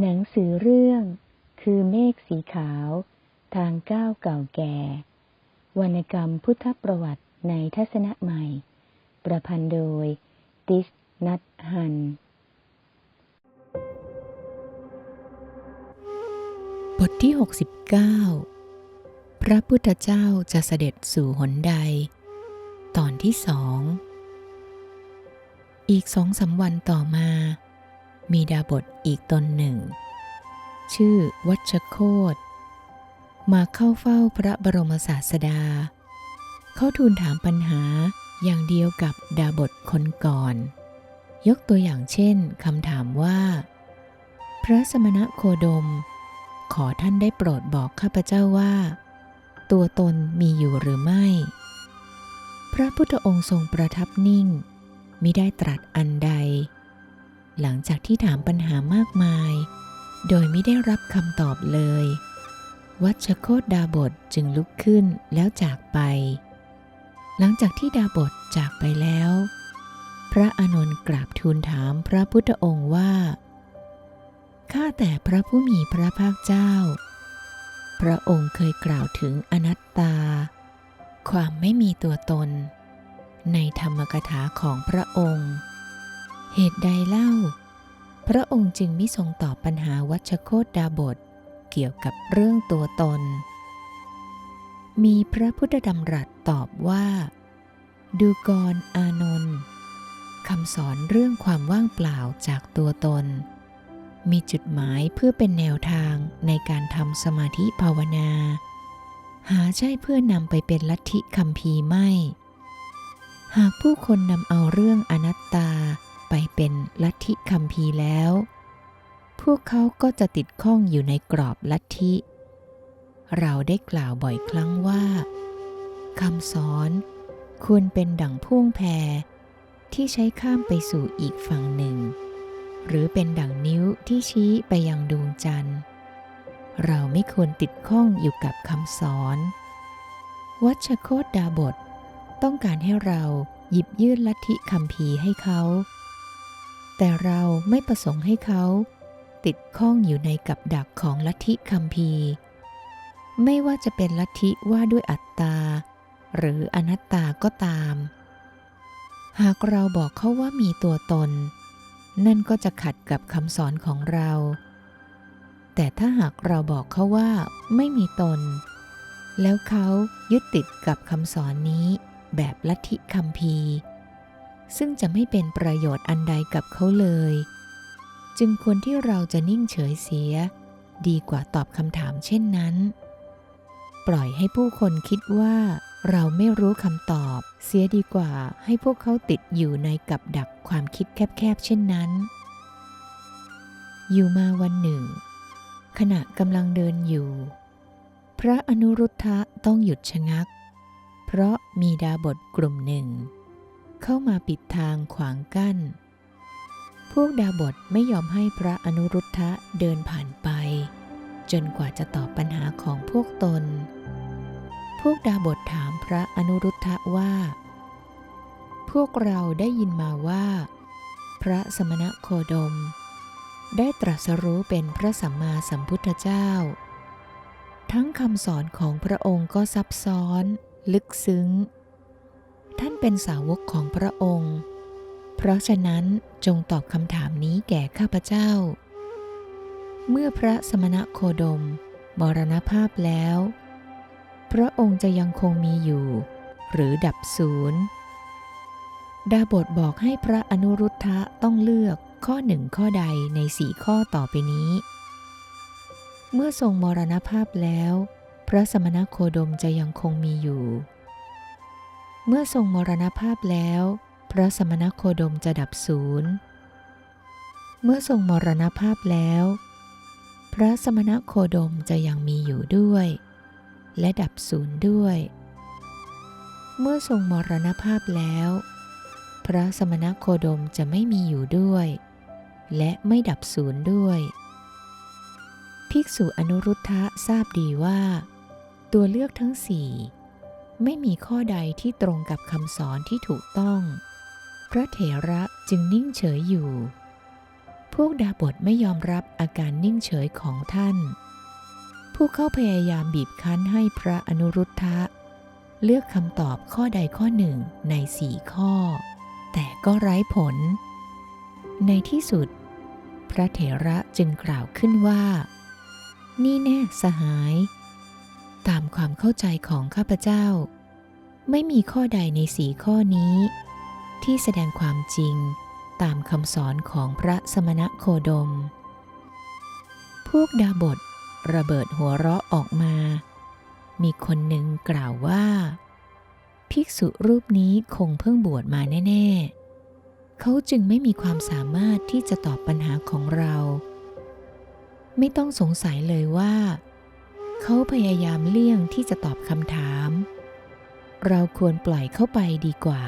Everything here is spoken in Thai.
หนังสือเรื่อง คือเมฆสีขาว ทางก้าวเก่าแก่ วรรณกรรมพุทธประวัติในทัศนะใหม่ ประพันธ์โดย ติสนัทฮัน บทที่ 69 พระพุทธเจ้าจะเสด็จสู่หนใด ตอนที่สอง อีกสองสามวันต่อมา มีดาบทอีกตนหนึ่ง ชื่อวัชโคตมาเข้าเฝ้าพระบรมศาสดา เขาทูลถามปัญหาอย่างเดียวกับดาบทคนก่อน ยกตัวอย่างเช่นคำถามว่า พระสมณะโคดม ขอท่านได้โปรดบอกข้าพเจ้าว่า ตัวตนมีอยู่หรือไม่ พระพุทธองค์ทรงประทับนิ่งมิได้ตรัสอันใด หลังจากที่ถามปัญหามากมาย โดยไม่ได้รับคำตอบเลย วัชโคตดาบทจึงลุกขึ้นแล้วจากไป หลังจากที่ดาบทจากไปแล้ว พระอานนท์กราบทูลถามพระพุทธองค์ว่า ข้าแต่พระผู้มีพระภาคเจ้า พระองค์เคยกล่าวถึงอนัตตา ความไม่มีตัวตน ในธรรมกถาของพระองค์ เหตุใดเล่า พระองค์จึงไม่ทรงตอบปัญหาวัชโคตดาบท เกี่ยวกับเรื่องตัวตน มีพระพุทธดำรัสตอบว่า ดูกรอานนท์คำสอนเรื่องความว่างเปล่าจากตัวตน มีจุดหมายเพื่อเป็นแนวทางในการทำสมาธิภาวนา หาใช่เพื่อนำไปเป็นลัทธิคัมภีไม่ หากผู้คนนำเอาเรื่องอนัตตา ไปเป็นลัทธิคัมภีร์แล้ว พวกเขาก็จะติดข้องอยู่ในกรอบลัทธิ เราได้กล่าวบ่อยครั้งว่าคำสอนควรเป็นดั่งพ่วงแพรที่ใช้ข้ามไปสู่อีกฝั่งหนึ่ง หรือเป็นดั่งนิ้วที่ชี้ไปยังดวงจันทร์ เราไม่ควรติดข้องอยู่กับคำสอน วัชโคตดาบท ต้องการให้เราหยิบยื่นลัทธิคัมภีให้เขา แต่เราไม่ประสงค์ให้เขา ติดข้องอยู่ในกับดักของลัทธิคัมภีร์ ไม่ว่าจะเป็นลัทธิว่าด้วยอัตตา หรืออนัตตาก็ตาม หากเราบอกเขาว่ามีตัวตน นั่นก็จะขัดกับคำสอนของเรา แต่ถ้าหากเราบอกเขาว่าไม่มีตน แล้วเขายึดติดกับคำสอนนี้แบบลัทธิคัมภีร์ ซึ่งจะไม่เป็นประโยชน์อันใดกับเขาเลย จึงควรที่เราจะนิ่งเฉยเสีย ดีกว่าตอบคำถามเช่นนั้น ปล่อยให้ผู้คนคิดว่าเราไม่รู้คำตอบ เสียดีกว่าให้พวกเขาติดอยู่ในกับดักความคิดแคบๆเช่นนั้น อยู่มาวันหนึ่ง ขณะกำลังเดินอยู่ พระอนุรุทธะต้องหยุดชะงัก เพราะมีดาบทกลุ่มหนึ่ง เข้ามาปิดทางขวางกั้น พวกดาบทไม่ยอมให้พระอนุรุทธะเดินผ่านไป จนกว่าจะตอบปัญหาของพวกตน พวกดาบทถามพระอนุรุทธะว่า พวกเราได้ยินมาว่า พระสมณะโคดม ได้ตรัสรู้เป็นพระสัมมาสัมพุทธเจ้า ทั้งคำสอนของพระองค์ก็ซับซ้อน ลึกซึ้ง ท่านเป็นสาวกของพระองค์ เพราะฉะนั้นจงตอบคำถามนี้แก่ข้าพเจ้า เมื่อพระสมณะโคดมมรณภาพแล้ว พระองค์จะยังคงมีอยู่ หรือดับศูนย์ดาบทบอกให้พระอนุรุทธะต้องเลือกข้อหนึ่งข้อใดในสี่ข้อต่อไปนี้ เมื่อทรงมรณภาพแล้ว พระสมณโคดมจะยังคงมีอยู่ เมื่อทรงมรณภาพแล้ว พระสมณโคดมจะดับศูนย์ เมื่อทรงมรณภาพแล้ว พระสมณโคดมจะยังมีอยู่ด้วย และดับศูนย์ด้วย เมื่อทรงมรณภาพแล้ว พระสมณโคดมจะไม่มีอยู่ด้วย และไม่ดับศูนย์ด้วย ภิกษุอนุรุทธะทราบดีว่า ตัวเลือกทั้งสี่ ไม่มีข้อใดที่ตรงกับคำสอนที่ถูกต้อง พระเถระจึงนิ่งเฉยอยู่ พวกดาบทไม่ยอมรับอาการนิ่งเฉยของท่านพวกเข้าพยายามบีบคั้นให้พระอนุรุทธะ เลือกคำตอบข้อใดข้อหนึ่งในสี่ข้อ แต่ก็ไร้ผล ในที่สุด พระเถระจึงกล่าวขึ้นว่า นี่แน่สหาย ตามความเข้าใจของข้าพเจ้า ไม่มีข้อใดในสีข้อนี้ ที่แสดงความจริงตามคำสอนของพระสมณะโคดม พวกดาบทระเบิดหัวเราะออกมา มีคนหนึ่งกล่าวว่า ภิกษุรูปนี้คงเพิ่งบวชมาแน่ ๆ เขาจึงไม่มีความสามารถที่จะตอบปัญหาของเรา ไม่ต้องสงสัยเลยว่า เขาพยายามเลี่ยงที่จะตอบคำถาม เราควรปล่อยเข้าไปดีกว่า